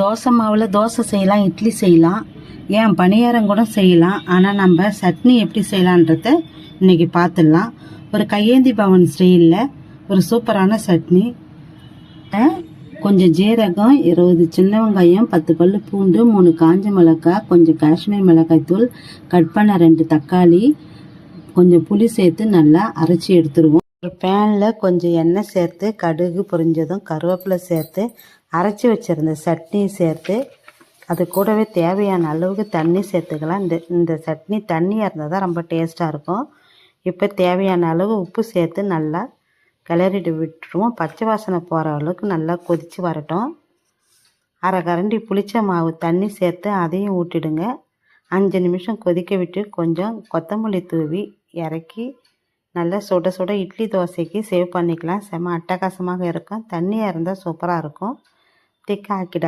தோசை மாவில் தோசை செய்யலாம் இட்லி செய்யலாம் ஏன் பணியாரம் கூட செய்யலாம் ஆனால் நம்ம சட்னி எப்படி செய்யலான்றத இன்றைக்கி பார்த்துடலாம் ஒரு கையேந்தி பவன் ஸ்டைலில் ஒரு சூப்பரான சட்னி. கொஞ்சம் ஜீரகம் இருபது சின்ன வெங்காயம் பத்து பல் பூண்டு மூணு காஞ்ச மிளகாய் கொஞ்சம் காஷ்மீர் மிளகாய் தூள் கட் பண்ண ரெண்டு தக்காளி கொஞ்சம் புளி சேர்த்து நல்லா அரைச்சி எடுத்துருவோம். ஒரு பேனில் கொஞ்சம் எண்ணெய் சேர்த்து கடுகு பொரிஞ்சதும் கருவேப்பிலை சேர்த்து அரைச்சி வச்சிருந்த சட்னி சேர்த்து அது கூடவே தேவையான அளவுக்கு தண்ணி சேர்த்துக்கலாம். இந்த இந்த சட்னி தண்ணியாக இருந்தால் தான் ரொம்ப டேஸ்ட்டாக இருக்கும். இப்போ தேவையான அளவு உப்பு சேர்த்து நல்லா கிளறிட்டு விட்டுருவோம். பச்சை வாசனை போகிற அளவுக்கு நல்லா கொதித்து வரட்டும். அரை கரண்டி புளிச்ச மாவு தண்ணி சேர்த்து அதையும் ஊட்டிடுங்க. அஞ்சு நிமிஷம் கொதிக்க விட்டு கொஞ்சம் கொத்தமல்லி தூவி இறக்கி நல்லா சுட சுட இட்லி தோசைக்கு சேவ் பண்ணிக்கலாம். செம அட்டகாசமாக இருக்கும். தண்ணியாக இருந்தால் சூப்பராக இருக்கும். திக்காக ஆக்கிட